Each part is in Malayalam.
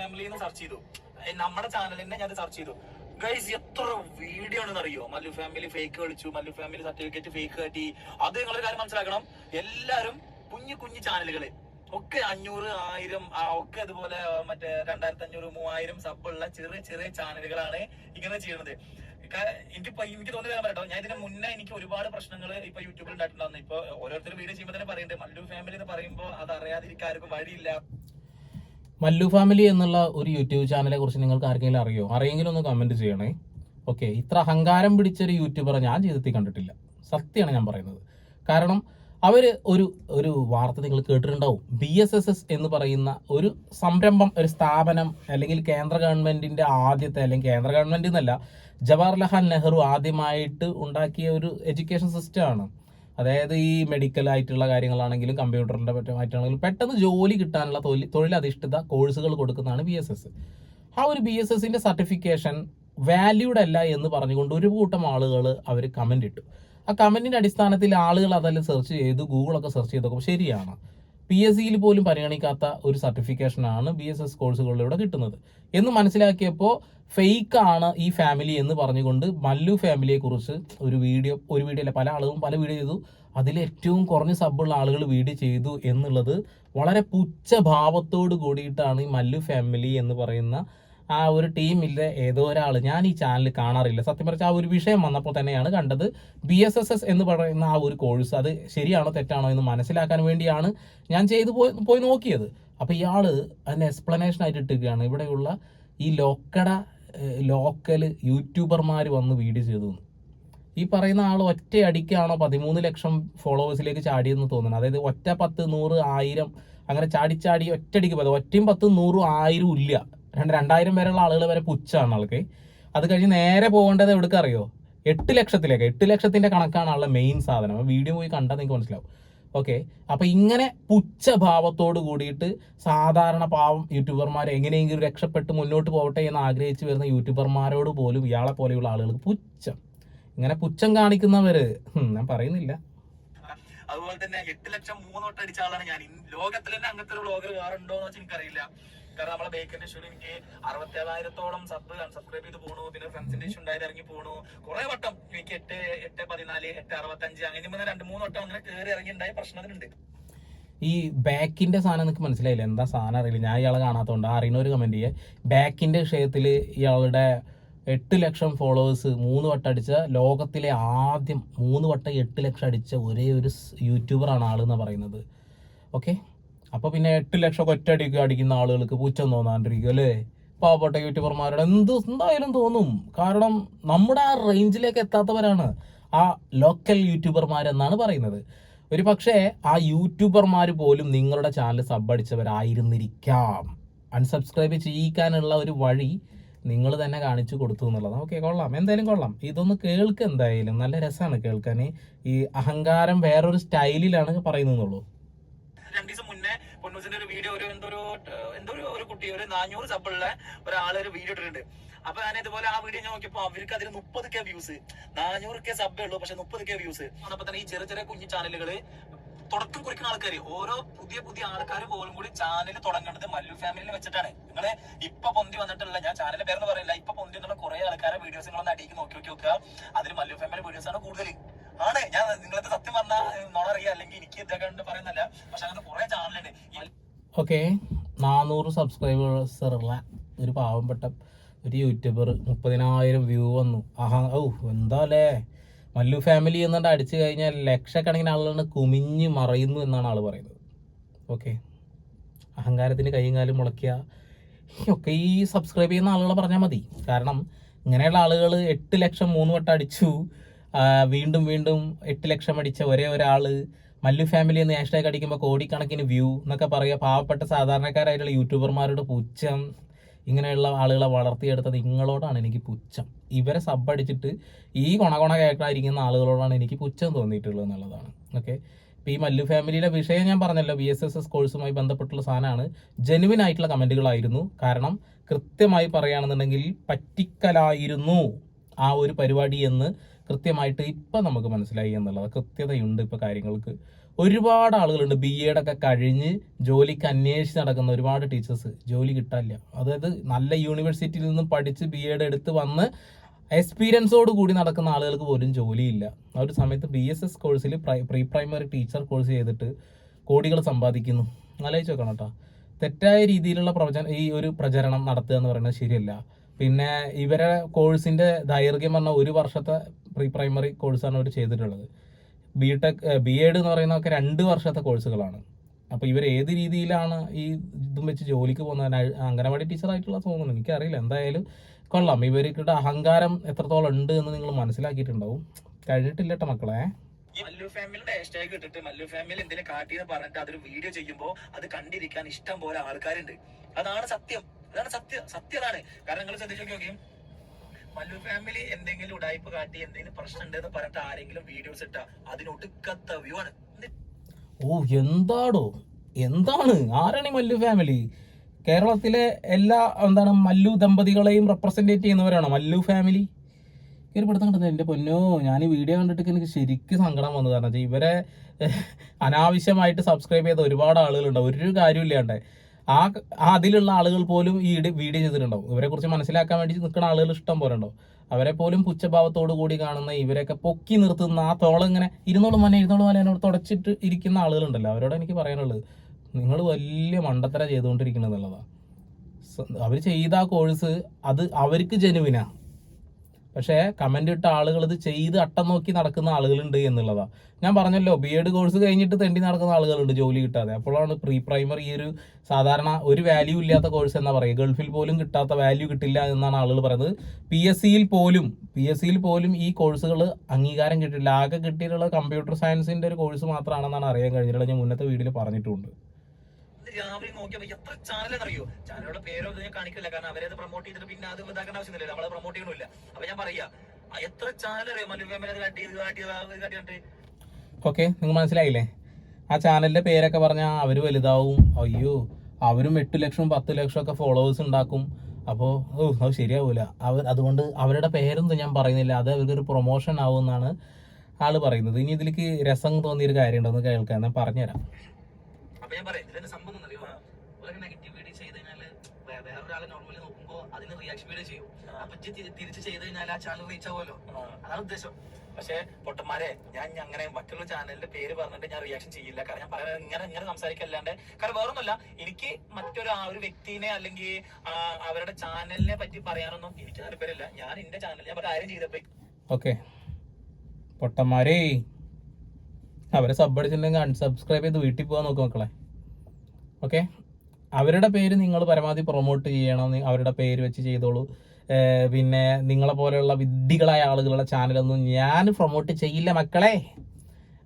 ഫാമിലി എന്ന് സെർച്ച് ചെയ്തു. നമ്മുടെ ചാനലിനെ ഞാൻ സെർച്ച് ചെയ്തു. ഗൈസ് എത്ര വീഡിയോ ആണെന്ന് അറിയോ? മല്ലു ഫാമിലി ഫേക്ക് കളിച്ചു മല്ലു ഫാമിലി സർട്ടിഫിക്കറ്റ് ഫേക്ക് കാട്ടി. അത് നിങ്ങളൊരു കാര്യം മനസ്സിലാക്കണം. എല്ലാരും കുഞ്ഞു കുഞ്ഞു ചാനലുകൾ ഒക്കെ അഞ്ഞൂറ് ആയിരം ഒക്കെ അതുപോലെ മറ്റേ രണ്ടായിരത്തി അഞ്ഞൂറ് മൂവായിരം സബുള്ള ചെറിയ ചെറിയ ചാനലുകളാണ് ഇങ്ങനെ ചെയ്യുന്നത് എനിക്ക് എനിക്ക് തോന്നി വരാൻ പറ്റോ ഞാൻ ഇതിന് മുന്നേ എനിക്ക് ഒരുപാട് പ്രശ്നങ്ങൾ ഇപ്പൊ യൂട്യൂബിൽ ഉണ്ടായിട്ടുണ്ടായിരുന്നു. ഇപ്പൊ ഓരോരുത്തർ വീഡിയോ ചെയ്യുമ്പോൾ തന്നെ പറയുന്നുണ്ട് മല്ലു ഫാമിലി എന്ന് പറയുമ്പോൾ അത് അറിയാതിരിക്കാർക്ക് വഴിയില്ല. മല്ലു ഫാമിലി എന്നുള്ള ഒരു യൂട്യൂബ് ചാനലെ കുറിച്ച് നിങ്ങൾക്ക് ആർക്കെങ്കിലും അറിയോ? അറിയെങ്കിലും ഒന്ന് കമന്റ് ചെയ്യണേ. ഓക്കെ ഇത്ര അഹങ്കാരം പിടിച്ചൊരു യൂട്യൂബറെ ഞാൻ ജീവിതത്തിൽ കണ്ടിട്ടില്ല. സത്യമാണ് ഞാൻ പറയുന്നത്. കാരണം അവർ ഒരു ഒരു വാർത്ത നിങ്ങൾ കേട്ടിട്ടുണ്ടാവും. ബി എസ് എസ് എസ് എന്ന് പറയുന്ന ഒരു സംരംഭം ഒരു സ്ഥാപനം അല്ലെങ്കിൽ കേന്ദ്ര ഗവൺമെന്റിന്റെ ആദ്യത്തെ അല്ലെങ്കിൽ കേന്ദ്ര ഗവൺമെന്റ് എന്നല്ല ജവഹർലാൽ നെഹ്റു ആദ്യമായിട്ട് ഉണ്ടാക്കിയ ഒരു എഡ്യൂക്കേഷൻ സിസ്റ്റമാണ് അതായത് ഈ മെഡിക്കൽ ആയിട്ടുള്ള കാര്യങ്ങളാണെങ്കിലും കമ്പ്യൂട്ടറിന്റെ പറ്റുമായിട്ടാണെങ്കിലും പെട്ടെന്ന് ജോലി കിട്ടാനുള്ള തൊഴിൽ തൊഴിലധിഷ്ഠിത കോഴ്സുകൾ കൊടുക്കുന്നതാണ് ബി എസ് എസ് ആ ഒരു ബി എസ് എസിന്റെ സർട്ടിഫിക്കേഷൻ വാല്യൂഡ് അല്ല എന്ന് പറഞ്ഞുകൊണ്ട് ഒരു കൂട്ടം ആളുകൾ അവർ കമന്റ് ഇട്ടു. ആ കമന്റിന്റെ അടിസ്ഥാനത്തിൽ ആളുകൾ അതെല്ലാം സെർച്ച് ചെയ്തു ഗൂഗിളൊക്കെ സെർച്ച് ചെയ്ത് നോക്കുമ്പോൾ ശരിയാണ്. പി എസ് സിയിൽ പോലും പരിഗണിക്കാത്ത ഒരു സർട്ടിഫിക്കേഷനാണ് ബി എസ് എസ് കോഴ്സുകളിലൂടെ കിട്ടുന്നത്. എന്ന് മനസ്സിലാക്കിയപ്പോൾ ഫേക്ക് ആണ് ഈ ഫാമിലി എന്ന് പറഞ്ഞുകൊണ്ട് മല്ലു ഫാമിലിയെ കുറിച്ച് ഒരു വീഡിയോ ഒരു വീഡിയോ അല്ല പല ആളുകളും പല വീഡിയോ ചെയ്തു. അതിൽ ഏറ്റവും കുറഞ്ഞ സബ്ബുള്ള ആളുകൾ വീഡിയോ ചെയ്തു എന്നുള്ളത് വളരെ പുച്ഛഭാവത്തോട് കൂടിയിട്ടാണ് ഈ മല്ലു ഫാമിലി എന്ന് പറയുന്ന ആ ഒരു ടീമിലെ ഏതോ ഒരാൾ ഞാൻ ഈ ചാനൽ കാണാറില്ല. സത്യം പറഞ്ഞാൽ ആ ഒരു വിഷയം വന്നപ്പോൾ തന്നെയാണ് കണ്ടത്. ബി എസ് എസ് എസ് എന്ന് പറയുന്ന ആ ഒരു കോഴ്സ് അത് ശരിയാണോ തെറ്റാണോ എന്ന് മനസ്സിലാക്കാൻ വേണ്ടിയാണ് ഞാൻ ചെയ്തു പോയി പോയി നോക്കിയത്. അപ്പോൾ ഇയാൾ അതിന് എക്സ്പ്ലനേഷൻ ആയിട്ട് ഇട്ടിരിക്കുകയാണ്. ഇവിടെയുള്ള ഈ ലോക്കട ലോക്കൽ യൂട്യൂബർമാർ വന്ന് വീഡിയോ ചെയ്തു ഈ പറയുന്ന ആൾ ഒറ്റ അടിക്കാണോ പതിമൂന്ന് ലക്ഷം ഫോളോവേഴ്സിലേക്ക് ചാടിയെന്ന് തോന്നുന്നു. അതായത് ഒറ്റ പത്ത് നൂറ് ആയിരം അങ്ങനെ ചാടി ചാടി ഒറ്റയടിക്ക് പോയത്. ഒറ്റയും പത്തും നൂറും ആയിരവും ഇല്ല. രണ്ട് രണ്ടായിരം വരെയുള്ള ആളുകൾ വരെ പുച്ഛാണ് ആൾക്ക്. അത് കഴിഞ്ഞ് നേരെ പോകേണ്ടത് എവിടേക്ക് അറിയോ? എട്ട് ലക്ഷത്തിലേക്ക്. എട്ട് ലക്ഷത്തിന്റെ കണക്കാണ് ആളുടെ മെയിൻ സാധനം. വീഡിയോ പോയി കണ്ടാൽ നിങ്ങൾക്ക് മനസ്സിലാവും. ഓക്കെ അപ്പൊ ഇങ്ങനെ പുച്ഛഭാവത്തോട് കൂടിയിട്ട് സാധാരണ പാവം യൂട്യൂബർമാർ എങ്ങനെയെങ്കിലും രക്ഷപ്പെട്ട് മുന്നോട്ട് പോകട്ടെ എന്ന് ആഗ്രഹിച്ചു വരുന്ന യൂട്യൂബർമാരോട് പോലും ഇയാളെ പോലെയുള്ള ആളുകൾക്ക് പുച്ഛം. ഇങ്ങനെ പുച്ഛം കാണിക്കുന്നവര് ഞാൻ പറയുന്നില്ല. അതുപോലെ തന്നെ എട്ട് ലക്ഷം മൂന്ന് വട്ടം അടിച്ച ആളാണ് ഞാൻ. ലോകത്തിൽ തന്നെ അങ്ങനത്തെ ഒരു വ്ളോഗർ വേറെ ഉണ്ടോ എന്ന് വെച്ചാൽ എനിക്കറിയില്ല. കാരണം നമ്മളെ ബേക്കിന്റെ ഇഷ്യൂ എനിക്ക് അറുപത്തി ഏഴായിരത്തോളം സബ് സബ്സ്ക്രൈബ് ചെയ്ത് പോണു. പിന്നെ ഫ്രണ്ട്സിന്റെ ഇഷ്യൂ ഉണ്ടായത് ഇറങ്ങി പോണു. കുറെ വട്ടം എനിക്ക് എട്ട് എട്ട് പതിനാല് എട്ട് അറുപത്തഞ്ച് അങ്ങനെ രണ്ട് മൂന്ന് വട്ടം അങ്ങനെ കയറി ഇറങ്ങി ഉണ്ടായ പ്രശ്നത്തിനുണ്ട് ഈ ബാക്കിന്റെ സാധനം എനിക്ക് മനസ്സിലായില്ല? എന്താ സാധനം അറിയില്ല. ഞാൻ ഇയാളെ കാണാത്തതുകൊണ്ട് അറിയുന്ന ഒരു കമന്റ് ചെയ്യേ ബാക്കിന്റെ വിഷയത്തിൽ ഇയാളുടെ എട്ട് ലക്ഷം ഫോളോവേഴ്സ് മൂന്ന് വട്ടം അടിച്ച ലോകത്തിലെ ആദ്യം മൂന്ന് വട്ടം എട്ട് ലക്ഷം അടിച്ച ഒരേ ഒരു യൂട്യൂബറാണ് ആളെന്ന് പറയുന്നത്. ഓക്കെ അപ്പോൾ പിന്നെ എട്ട് ലക്ഷം ഒറ്റയടിക്ക് അടിക്കുന്ന ആളുകൾക്ക് പുച്ഛം തോന്നാണ്ടിരിക്കും അല്ലേ? പാവപ്പെട്ട യൂട്യൂബർമാരുടെ എന്ത് എന്തായാലും തോന്നും. കാരണം നമ്മുടെ ആ റേഞ്ചിലേക്ക് എത്താത്തവരാണ് ആ ലോക്കൽ യൂട്യൂബർമാർ എന്നാണ് പറയുന്നത്. ഒരു പക്ഷേ ആ യൂട്യൂബർമാർ പോലും നിങ്ങളുടെ ചാനൽ സബ്ബടിച്ചവരായിരുന്നിരിക്കാം അൺസബ്സ്ക്രൈബ് ചെയ്യിക്കാനുള്ള ഒരു വഴി നിങ്ങൾ തന്നെ കാണിച്ചു കൊടുത്തു എന്നുള്ളതാണ്. ഓക്കെ കൊള്ളാം. എന്തായാലും കൊള്ളാം. ഇതൊന്ന് കേൾക്ക് എന്തായാലും. നല്ല രസമാണ് കേൾക്കാൻ ഈ അഹങ്കാരം വേറൊരു സ്റ്റൈലിലാണ് പറയുന്നുള്ളൂ പൊന്നൂസിന്റെ ഒരു വീഡിയോ ഒരു എന്തോ എന്തോ ഒരു ഒരു കുട്ടി ഒരു നാനൂറ് സബുള്ള ഒരാൾ ഒരു വീഡിയോ ഇട്ടിട്ടുണ്ട്. അപ്പൊ ഞാൻ ഇതുപോലെ ആ വീഡിയോ നോക്കിയപ്പോ അവർക്ക് അതിന് മുപ്പത് കെ വ്യൂസ് നാനൂറ് കെ സബേ ഉള്ളൂ പക്ഷെ മുപ്പത് കെ വ്യൂസ് അപ്പൊ തന്നെ ഈ ചെറിയ ചെറിയ കുഞ്ഞു ചാനലുകൾ തുടക്കം കുറിക്കുന്ന ആൾക്കാർ ഓരോ പുതിയ പുതിയ ആൾക്കാർ പോലും കൂടി ചാനൽ തുടങ്ങേണ്ടത് മല്ലു ഫാമിലിയിൽ വെച്ചിട്ടാണ്. നിങ്ങൾ ഇപ്പൊ പൊന്തി വന്നിട്ടുള്ള ഞാൻ ചാനലിന്റെ പേരെന്ന് പറയില്ല ഇപ്പൊ പൊന്തി വന്നിട്ടുള്ള കുറെ ആൾക്കാരെ വീഡിയോസ് നിങ്ങളൊന്ന് അടിക്ക് നോക്കി നോക്കി നോക്കുക. അതിൽ മല്ലു ഫാമിലി വീഡിയോസ് ആണ് കൂടുതൽ ആണ്. ഞാൻ നിങ്ങളത് സത്യം പറഞ്ഞാൽ നോണറിയാം അല്ലെങ്കിൽ എനിക്ക് ഇതൊക്കെ ഉണ്ട് പറയുന്നല്ല. പക്ഷെ അങ്ങനെ കുറെ ചാനലുണ്ട് ഓക്കെ. നാനൂറ് സബ്സ്ക്രൈബേഴ്സ് ഉള്ള ഒരു പാവപ്പെട്ട ഒരു യൂട്യൂബർ മുപ്പതിനായിരം വ്യൂ വന്നു. ആഹാ ഓ എന്താ അല്ലേ മല്ലു ഫാമിലി എന്നിട്ട് അടിച്ചു കഴിഞ്ഞാൽ ലക്ഷക്കണക്കിന് ആളുകളാണ് കുമിഞ്ഞ് മറയുന്നു എന്നാണ് ആൾ പറയുന്നത്. ഓക്കെ. അഹങ്കാരത്തിന് കൈയും കാലും മുളയ്ക്കുക. ഒക്കെ ഈ സബ്സ്ക്രൈബ് ചെയ്യുന്ന ആളുകളെ പറഞ്ഞാൽ മതി. കാരണം ഇങ്ങനെയുള്ള ആളുകൾ എട്ട് ലക്ഷം മൂന്ന് വട്ടം അടിച്ചു. വീണ്ടും വീണ്ടും എട്ട് ലക്ഷം അടിച്ച ഒരേ ഒരാൾ മല്ലു ഫാമിലി എന്ന് ഹാഷ്ടാഗ് അടിക്കുമ്പോൾ കോടിക്കണക്കിന് വ്യൂ എന്നൊക്കെ പറയുക. പാവപ്പെട്ട സാധാരണക്കാരായിട്ടുള്ള യൂട്യൂബർമാരുടെ പുച്ഛം. ഇങ്ങനെയുള്ള ആളുകളെ വളർത്തിയെടുത്തത് നിങ്ങളോടാണ് എനിക്ക് പുച്ഛം. ഇവരെ സബ് അടിച്ചിട്ട് ഈ കൊണ കേൾക്കാതിരിക്കുന്ന ആളുകളോടാണ് എനിക്ക് പുച്ഛം തോന്നിയിട്ടുള്ളത് എന്നുള്ളതാണ്. ഓക്കെ ഇപ്പോൾ ഈ മല്ലു ഫാമിലിയുടെ വിഷയം ഞാൻ പറഞ്ഞല്ലോ. ബി എസ് എസ് എസ് കോഴ്സുമായി ബന്ധപ്പെട്ടുള്ള സാധനമാണ്. ജെനുവിൻ ആയിട്ടുള്ള കമന്റുകളായിരുന്നു കാരണം കൃത്യമായി പറയുകയാണെന്നുണ്ടെങ്കിൽ പറ്റിക്കലായിരുന്നു ആ ഒരു പരിപാടി എന്ന് കൃത്യമായിട്ട് ഇപ്പം നമുക്ക് മനസ്സിലായി എന്നുള്ളത്. കൃത്യതയുണ്ട് ഇപ്പോൾ കാര്യങ്ങൾക്ക്. ഒരുപാട് ആളുകളുണ്ട് ബി എഡ് ഒക്കെ കഴിഞ്ഞ് ജോലിക്ക് അന്വേഷിച്ച് നടക്കുന്ന ഒരുപാട് ടീച്ചേഴ്സ് ജോലി കിട്ടാനില്ല. അതായത് നല്ല യൂണിവേഴ്സിറ്റിയിൽ നിന്നും പഠിച്ച് ബി എഡ് എടുത്ത് വന്ന് എക്സ്പീരിയൻസോട് കൂടി നടക്കുന്ന ആളുകൾക്ക് പോലും ജോലിയില്ല. ആ ഒരു സമയത്ത് ബി എസ് എസ് കോഴ്സിൽ പ്രീ പ്രൈമറി ടീച്ചർ കോഴ്സ് ചെയ്തിട്ട് കോടികൾ സമ്പാദിക്കുന്നു. ആലോചിച്ച് നോക്കണം കേട്ടോ. തെറ്റായ രീതിയിലുള്ള പ്രവചന ഈ ഒരു പ്രചരണം നടത്തുക എന്ന് പറയുന്നത് ശരിയല്ല. പിന്നെ ഇവരെ കോഴ്സിന്റെ ദൈർഘ്യം പറഞ്ഞാൽ ഒരു വർഷത്തെ പ്രീ പ്രൈമറി കോഴ്സാണ് അവർ ചെയ്തിട്ടുള്ളത്. ബി ടെക് ബി എഡ് എന്ന് പറയുന്നതൊക്കെ രണ്ട് വർഷത്തെ കോഴ്സുകളാണ്. അപ്പോൾ ഇവർ ഏത് രീതിയിലാണ് ഈ ഇതും വെച്ച് ജോലിക്ക് പോകുന്നത്? അംഗനവാടി ടീച്ചറായിട്ടുള്ള തോന്നുന്നു. എനിക്കറിയില്ല. എന്തായാലും കൊള്ളാം. ഇവർക്കിട്ട് അഹങ്കാരം എത്രത്തോളം ഉണ്ട് എന്ന് നിങ്ങൾ മനസ്സിലാക്കിയിട്ടുണ്ടാവും. കഴിഞ്ഞിട്ടില്ല മക്കളെ. മല്ലു ഫാമിലിയുടെ ഹാഷ്ടാഗ് ഇട്ടിട്ട് മല്ലു ഫാമിലി എന്തെങ്കിലും കാട്ടിയെന്ന് പറഞ്ഞിട്ട് അതൊരു വീഡിയോ ചെയ്യുമ്പോൾ അത് കണ്ടിരിക്കാൻ ഇഷ്ടം പോലെ ആൾക്കാരുണ്ട്. അതാണ് സത്യം. അതാണ് സത്യം സത്യതാണ്. കാരണം നിങ്ങൾ ശ്രദ്ധിച്ചു നോക്കിയും. മല്ലു ഫാമിലി എന്തെങ്കിലും ഉടായ്പ കാട്ടി എന്തെങ്കിലും പ്രശ്നം ഉണ്ടെന്ന് പറഞ്ഞിട്ട് ആരെങ്കിലും വീഡിയോസ് ഇട്ടാ അതിനൊടുക്കത്ത വ്യൂ ആണ്. ഓ എന്താടോ? എന്താണ്? ആരാണ് ഈ മല്ലു ഫാമിലി കേരളത്തിലെ എല്ലാ എന്താണ് മല്ലു ദമ്പതികളെയും റെപ്രസെന്റേറ്റ് ചെയ്യുന്നവരാണ് മല്ലു ഫാമിലി കയറി പെടുത്തം കിട്ടുന്നത് എന്റെ പൊന്നോ ഞാൻ ഈ വീഡിയോ കണ്ടിട്ട് എനിക്ക് ശരിക്കും സങ്കടം വന്നു. കാരണം ഇവരെ അനാവശ്യമായിട്ട് സബ്സ്ക്രൈബ് ചെയ്ത ഒരുപാട് ആളുകളുണ്ട്. ഒരു കാര്യമില്ലാണ്ട് ആ അതിലുള്ള ആളുകൾ പോലും ഈ വീഡിയോ ചെയ്തിട്ടുണ്ടാവും. ഇവരെ കുറിച്ച് മനസ്സിലാക്കാൻ വേണ്ടി നിൽക്കുന്ന ആളുകൾ ഇഷ്ടം പോലെ ഉണ്ടാവും. അവരെ പോലും പുച്ഛഭാവത്തോടു കൂടി കാണുന്ന ഇവരെയൊക്കെ പൊക്കി നിർത്തുന്ന ആ തോളം ഇങ്ങനെ ഇരുന്നോളും മനെ ഇരുന്നോളും മനെ എന്നോട് തുടച്ചിട്ട് ഇരിക്കുന്ന ആളുകളുണ്ടല്ലോ. അവരോട് എനിക്ക് പറയാനുള്ളത്. നിങ്ങൾ വലിയ മണ്ടത്തര ചെയ്തുകൊണ്ടിരിക്കുന്നത് എന്നുള്ളതാണ്. അവർ ചെയ്ത ആ കോഴ്സ് അത് അവർക്ക് ജനുവിനാ പക്ഷേ കമന്റ് ഇട്ട ആളുകൾ ഇത് ചെയ്ത് അട്ടം നോക്കി നടക്കുന്ന ആളുകളുണ്ട് എന്നുള്ളതാണ് ഞാൻ പറഞ്ഞല്ലോ ബി എഡ് കോഴ്സ് കഴിഞ്ഞിട്ട് തെണ്ടി നടക്കുന്ന ആളുകളുണ്ട് ജോലി കിട്ടാതെ. അപ്പോഴാണ് പ്രീ പ്രൈമറി ഈ ഒരു സാധാരണ ഒരു വാല്യൂ ഇല്ലാത്ത കോഴ്സ് എന്നാ പറയുക. ഗൾഫിൽ പോലും കിട്ടാത്ത വാല്യൂ കിട്ടില്ല എന്നാണ് ആളുകൾ പറയുന്നത്. പി എസ് സിയിൽ പോലും പി എസ് സിയിൽ പോലും ഈ കോഴ്സുകൾ അംഗീകാരം കിട്ടില്ല ആകെ കിട്ടിയിട്ടുള്ള കമ്പ്യൂട്ടർ സയൻസിന്റെ ഒരു കോഴ്സ് മാത്രമാണെന്നാണ് അറിയാൻ കഴിഞ്ഞിട്ടുള്ളത്. ഞാൻ മുന്നത്തെ വീഡിയോയിൽ പറഞ്ഞിട്ടുണ്ട്. ഇന്ന് രാവിലെ നോക്കിയപ്പോ എത്ര ചാനൽ അറിയോ ചാനലുടെ പേരോ ഞാൻ കാണിക്കില്ല. കാരണം അവരത് പ്രൊമോട്ട് ചെയ്തിട്ട് പിന്നെ അത് ഇതാക്കേണ്ട ആവശ്യമില്ല അവളെ പ്രൊമോട്ട് ചെയ്യണില്ല അപ്പൊ ഞാൻ പറയാ എത്ര ചാനൽ അറിയോ? മല്ലു ഫാമിലി അത് കാട്ടി ഇത് കാട്ടി കാട്ടി ഓക്കെ നിങ്ങൾ മനസ്സിലായില്ലേ? ആ ചാനലിന്റെ പേരൊക്കെ പറഞ്ഞാൽ അവർ വലുതാവും. അയ്യോ അവരും എട്ട് ലക്ഷം പത്ത് ലക്ഷം ഒക്കെ ഫോളോവേഴ്സ് ഉണ്ടാക്കും. അപ്പോൾ ഓ അത് ശരിയാവൂല. അവർ അതുകൊണ്ട് അവരുടെ പേരൊന്നും ഞാൻ പറയുന്നില്ല. അത് അവർക്കൊരു പ്രൊമോഷൻ ആവുമെന്നാണ് ആൾ പറയുന്നത്. ഇനി ഇതിലേക്ക് രസം തോന്നിയൊരു കാര്യമുണ്ടെന്ന് കേൾക്കാൻ ഞാൻ പറഞ്ഞുതരാം. അപ്പൊ ഞാൻ പറയാം ഇതിന്റെ സംഭവം എന്താ അറിയോ ഒരു നെഗറ്റീവ് വീഡിയോ ചെയ്ത് കഴിഞ്ഞാൽ വേറൊരാളെ നോർമലി നോക്കുമ്പോ അതിന് റിയാക്ഷൻ വീഡിയോ ചെയ്യും. അപ്പൊ തിരിച്ച് ചെയ്ത് കഴിഞ്ഞാൽ ആ ചാനൽ റീച്ച് ആവുമല്ലോ. അതാണ് ഉദ്ദേശം. പക്ഷേ പൊട്ടന്മാരെ ഞാൻ അങ്ങനെ മറ്റുള്ള ചാനലിന്റെ പേര് പറഞ്ഞിട്ട് ഞാൻ റിയാക്ഷൻ ചെയ്യില്ല. കാരണം ഞാൻ പറയാൻ ഇങ്ങനെ ഇങ്ങനെ സംസാരിക്കല്ലാണ്ട് കാരണം വേറൊന്നുമല്ല എനിക്ക് മറ്റൊരു ആ ഒരു വ്യക്തിനെ അല്ലെങ്കിൽ അവരുടെ ചാനലിനെ പറ്റി പറയാനൊന്നും എനിക്ക് താല്പര്യമില്ല. ഞാൻ എന്റെ ചാനൽ ഞാൻ കാര്യം ചെയ്തപ്പോ ഓക്കെ. പൊട്ടന്മാരേ അവരെ സബ് അടിച്ചിട്ടുണ്ടെങ്കിൽ അൺസബ്സ്ക്രൈബ് ചെയ്ത് വീട്ടിൽ പോകാൻ നോക്കും മക്കളെ. ഓക്കെ? അവരുടെ പേര് നിങ്ങൾ പരമാവധി പ്രൊമോട്ട് ചെയ്യണം. അവരുടെ പേര് വെച്ച് ചെയ്തോളൂ. പിന്നെ നിങ്ങളെ പോലെയുള്ള വിഡ്ഢികളായ ആളുകളുടെ ചാനലൊന്നും ഞാൻ പ്രൊമോട്ട് ചെയ്യില്ല മക്കളെ.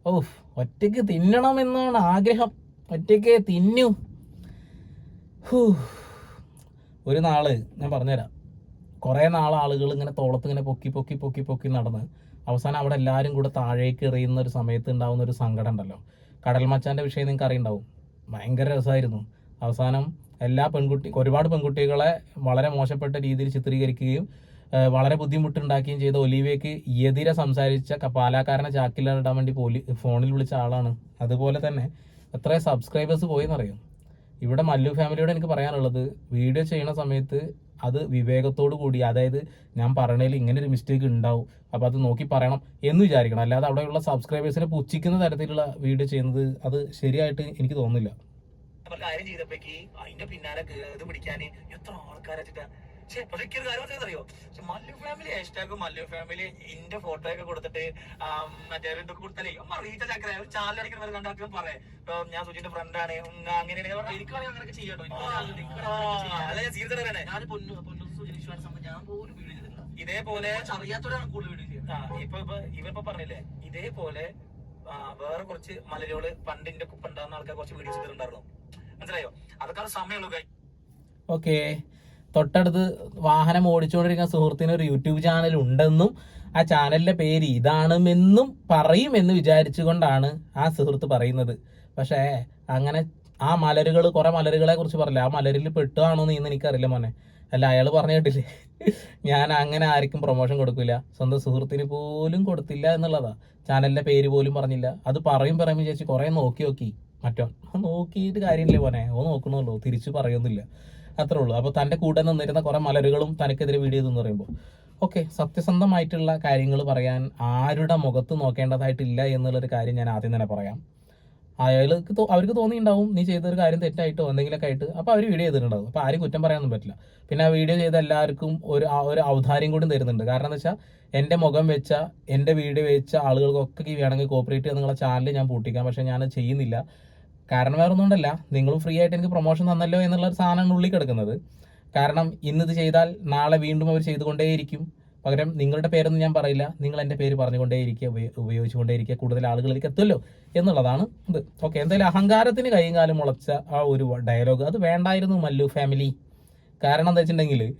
ഓഹ് ഒറ്റയ്ക്ക് തിന്നണമെന്നാണ് ആഗ്രഹം. ഒറ്റയ്ക്ക് തിന്നു. ഒരു നാൾ ഞാൻ പറഞ്ഞുതരാം. കുറേ നാൾ ആളുകൾ ഇങ്ങനെ തോളത്ത് ഇങ്ങനെ പൊക്കി പൊക്കി പൊക്കി പൊക്കി നടന്ന് അവസാനം അവിടെ എല്ലാവരും കൂടെ താഴേക്ക് എറിയുന്ന ഒരു സമയത്ത് ഉണ്ടാകുന്ന ഒരു സങ്കടം ഉണ്ടല്ലോ. കടൽ മച്ചാന്റെ വിഷയം നിങ്ങൾക്ക് അറിയുണ്ടാവും ഭയങ്കര രസമായിരുന്നു. അവസാനം എല്ലാ പെൺകുട്ടി ഒരുപാട് പെൺകുട്ടികളെ വളരെ മോശപ്പെട്ട രീതിയിൽ ചിത്രീകരിക്കുകയും വളരെ ബുദ്ധിമുട്ടുണ്ടാക്കുകയും ചെയ്ത ഒലീവയ്ക്ക് എതിരെ സംസാരിച്ച പാലാക്കാരനെ ചാക്കിലിടാൻ വേണ്ടി പോലി ഫോണിൽ വിളിച്ച ആളാണ്. അതുപോലെ തന്നെ എത്ര സബ്സ്ക്രൈബേഴ്സ് പോയെന്നറിയാം ഇവിടെ മല്ലു ഫാമിലിയോട് എനിക്ക് പറയാനുള്ളത് വീഡിയോ ചെയ്യുന്ന സമയത്ത് അത് വിവേകത്തോടു കൂടി അതായത് ഞാൻ പറയണതിൽ ഇങ്ങനെ ഒരു മിസ്റ്റേക്ക് ഉണ്ടാവും അപ്പോൾ അത് നോക്കി പറയണം എന്ന് വിചാരിക്കണം. അല്ലാതെ അവിടെയുള്ള സബ്സ്ക്രൈബേഴ്സിനെ പുച്ഛിക്കുന്ന തരത്തിലുള്ള വീഡിയോ ചെയ്യുന്നത് അത് ശരിയായിട്ട് എനിക്ക് തോന്നുന്നില്ല. കാര്യം ചെയ്തപ്പോഴേക്ക് അതിന്റെ പിന്നാലെ പിടിക്കാന് എത്ര ആൾക്കാരാച്ചിട്ടാ പക്ഷെ പക്ഷെ എനിക്ക് ഒരു കാര്യം അറിയോ പക്ഷെ Mallu family hashtag Mallu family എന്റെ ഫോട്ടോ ഒക്കെ കൊടുത്തിട്ട് മറ്റേ ഇതൊക്കെ കൊടുത്താലേ അമ്മ റീചാർജ് ആക്കറേ ഒരു ചാനൽ അടിക്കുന്ന കണ്ടാക്കും പറയാം ഇപ്പൊ ഞാൻ സുജിന്റെ ഫ്രണ്ടാണ് അങ്ങനെ എനിക്കാണെങ്കിൽ അങ്ങനെയൊക്കെ ചെയ്യട്ടോ അല്ല ഞാൻ സീരിയസ് പറയണേ. ഞാൻ പൊന്നു പൊന്നു സുജന വിശ്വാസം ഞാൻ പോലും വീഡിയോ ചെയ്തിട്ടില്ല. ഇതേപോലെ അറിയാത്തവരാണ് കൂടുതൽ വീഡിയോ ചെയ്യുന്നത്. ആ ഇപ്പൊ ഇപ്പൊ ഇവരിപ്പോ പറഞ്ഞില്ലേ ഇതേപോലെ വേറെ കുറച്ച് മലരോൾ പണ്ടിന്റെ കുപ്പുണ്ടാകുന്ന ആൾക്കാർ കുറച്ച് വീഡിയോസ് ചെയ്തിട്ടുണ്ടായിരുന്നു മനസ്സിലായോ? അതൊക്കെ സമയമുള്ളൂ ഓക്കെ തൊട്ടടുത്ത് വാഹനം ഓടിച്ചുകൊണ്ടിരിക്കുന്ന സുഹൃത്തിന് ഒരു യൂട്യൂബ് ചാനൽ ഉണ്ടെന്നും ആ ചാനലിന്റെ പേര് ഇതാണെന്നും പറയുമെന്ന് വിചാരിച്ചുകൊണ്ടാണ് ആ സുഹൃത്ത് പറയുന്നത്. പക്ഷേ അങ്ങനെ ആ മലരുകൾ കുറെ മലരുകളെ കുറിച്ച് പറയില്ല ആ മലരിൽ പെട്ടുകയാണോ നീന്ന് എനിക്കറിയില്ല മോനെ. അല്ല അയാൾ പറഞ്ഞു കേട്ടില്ലേ? ഞാൻ അങ്ങനെ ആർക്കും പ്രൊമോഷൻ കൊടുക്കില്ല സ്വന്തം സുഹൃത്തിന് പോലും കൊടുത്തില്ല എന്നുള്ളതാ. ചാനലിന്റെ പേര് പോലും പറഞ്ഞില്ല. അത് പറയും പറയും വിചാരിച്ച് കുറേ നോക്കി നോക്കി. മറ്റോ? നോക്കിയിട്ട് കാര്യമില്ല പോനെ ഓ നോക്കണമല്ലോ തിരിച്ചു പറയൊന്നുമില്ല. അത്രേ ഉള്ളൂ. അപ്പോൾ തന്റെ കൂടെ നിന്നിരുന്ന കുറേ മലരുകളും തനിക്കെതിരെ വീഡിയോ എന്ന് പറയുമ്പോൾ ഓക്കെ സത്യസന്ധമായിട്ടുള്ള കാര്യങ്ങൾ പറയാൻ ആരുടെ മുഖത്ത് നോക്കേണ്ടതായിട്ടില്ല എന്നുള്ളൊരു കാര്യം ഞാൻ ആദ്യം തന്നെ പറയാം. അയാൾക്ക് അവർക്ക് തോന്നിയിട്ടുണ്ടാവും നീ ചെയ്തൊരു കാര്യം തെറ്റായിട്ടോ എന്തെങ്കിലുമൊക്കെ ആയിട്ട്. അപ്പോൾ അവർ വീഡിയോ ചെയ്തിട്ടുണ്ടാവും. അപ്പോൾ ആരും കുറ്റം പറയാനൊന്നും പറ്റില്ല. പിന്നെ ആ വീഡിയോ ചെയ്ത എല്ലാവർക്കും ഒരു ഒരു ഔദാര്യം കൂടി തരുന്നുണ്ട്. കാരണം എന്താ വെച്ചാൽ എന്റെ മുഖം വെച്ച എന്റെ വീഡിയോ വെച്ച ആളുകൾക്കൊക്കെ വേണമെങ്കിൽ കോപ്പറേറ്റ് ചെയ്ത് നിങ്ങളെ ചാനൽ ഞാൻ പൂട്ടിക്കാം. പക്ഷേ ഞാൻ ചെയ്യുന്നില്ല. കാരണം വേറെ ഒന്നും കൊണ്ടല്ല. നിങ്ങളും ഫ്രീ ആയിട്ട് എനിക്ക് പ്രൊമോഷൻ തന്നല്ലോ എന്നുള്ള ഒരു സാധനമാണ് ഉള്ളിൽ കിടക്കുന്നത്. കാരണം ഇന്നിത് ചെയ്താൽ നാളെ വീണ്ടും അവർ ചെയ്തുകൊണ്ടേയിരിക്കും. പകരം നിങ്ങളുടെ പേരൊന്നും ഞാൻ പറയില്ല. നിങ്ങൾ എന്റെ പേര് പറഞ്ഞുകൊണ്ടേയിരിക്കുക ഉപയോ- ഉപയോഗിച്ചുകൊണ്ടേയിരിക്കുക. കൂടുതൽ ആളുകളിലേക്ക് എത്തുമല്ലോ എന്നുള്ളതാണ് ഇത്. ഓക്കെ എന്തായാലും അഹങ്കാരത്തിന് കൈയും കാലം മുളച്ച ആ ഒരു ഡയലോഗ് അത് വേണ്ടായിരുന്നു മല്ലു ഫാമിലി കാരണം എന്താ വെച്ചിട്ടുണ്ടെങ്കിൽ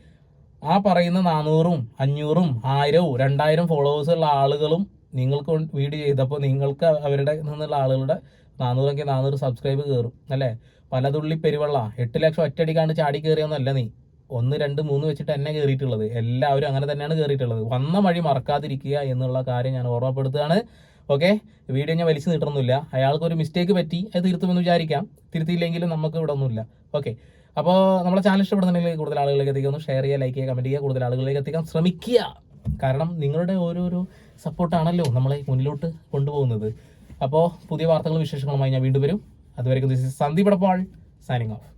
ആ പറയുന്ന നാനൂറും അഞ്ഞൂറും ആയിരവും രണ്ടായിരം ഫോളോവേഴ്സുള്ള ആളുകളും നിങ്ങൾക്ക് വീഡിയോ ചെയ്തപ്പോൾ നിങ്ങൾക്ക് അവരുടെ നിന്നുള്ള ആളുകളുടെ നാനൂറെങ്കിൽ നാനൂറ് സബ്സ്ക്രൈബ് കയറും അല്ലേ? പലതുള്ളി പെരുവള്ള. എട്ട് ലക്ഷം ഒറ്റടിക്കാണ്ട് ചാടി കയറിയൊന്നല്ല നീ. ഒന്ന് രണ്ട് മൂന്ന് വെച്ചിട്ട് എന്നെ കയറിയിട്ടുള്ളത് എല്ലാവരും അങ്ങനെ തന്നെയാണ് കയറിയിട്ടുള്ളത് വന്ന വഴി മറക്കാതിരിക്കുക എന്നുള്ള കാര്യം ഞാൻ ഓർമ്മപ്പെടുത്തുകയാണ്. ഓക്കെ? വീഡിയോ ഞാൻ വലിച്ചു നീട്ടണമെന്നില്ല അയാൾക്ക് ഒരു മിസ്റ്റേക്ക് പറ്റി അത് തിരുത്തുമെന്ന് വിചാരിക്കാം. തിരുത്തിയില്ലെങ്കിലും നമുക്ക് ഇവിടെ ഒന്നുമില്ല. ഓക്കെ? അപ്പോൾ നമ്മളെ ചാനൽ ഇഷ്ടപ്പെടുന്നുണ്ടെങ്കിൽ കൂടുതൽ ആളുകളിലേക്ക് എത്തിക്കുന്നു ഷെയർ ചെയ്യുക ലൈക്ക് ചെയ്യുക കമന്റ് ചെയ്യുക. കൂടുതൽ ആളുകളിലേക്ക് എത്തിക്കാൻ ശ്രമിക്കുക. കാരണം നിങ്ങളുടെ ഓരോരോ സപ്പോർട്ടാണല്ലോ നമ്മളെ മുന്നിലോട്ട് കൊണ്ടുപോകുന്നത്. അപ്പോൾ പുതിയ വാർത്തകളും വിശേഷങ്ങളുമായി ഞാൻ വീണ്ടും വരും. അതുവരെ this is Sandeep Adappal signing off